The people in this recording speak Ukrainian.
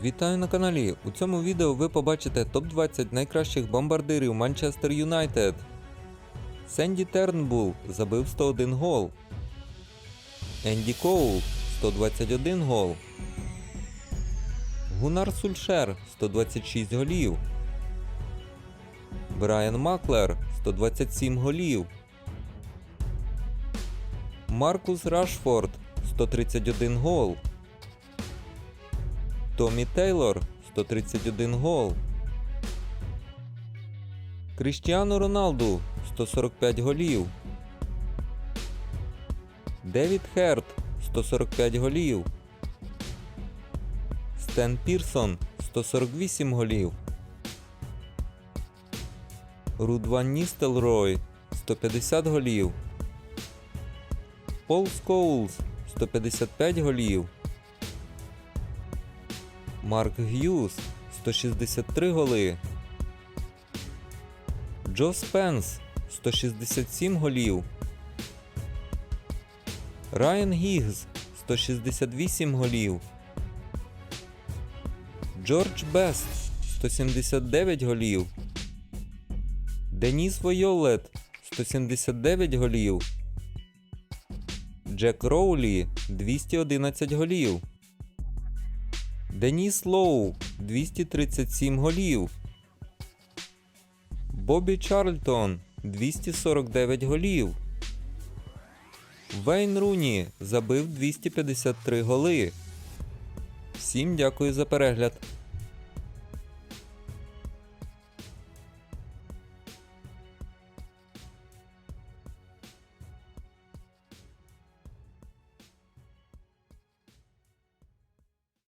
Вітаю на каналі. У цьому відео ви побачите топ-20 найкращих бомбардирів Манчестер Юнайтед. Сенді Тернбул забив 101 гол. Енді Коул 121 гол. Гунар Сульшер 126 голів. Брайан Маклер 127 голів. Маркус Рашфорд 131 гол. Томі Тейлор 131 гол. Кріштіану Роналду 145 голів. Девід Херт 145 голів. Стен Пірсон 148 голів. Руд Ван Ністелрой 150 голів. Пол Скоулс 155 голів. Марк Г'юз 163 голи. Джо Спенс 167 голів. Райан Гігз 168 голів. Джордж Бест 179 голів. Деніс Войолет 179 голів. Джек Роулі 211 голів. Деніс Лоу 237 голів. Бобі Чарльтон 249 голів. Вейн Руні забив 253 голи. Всім дякую за перегляд.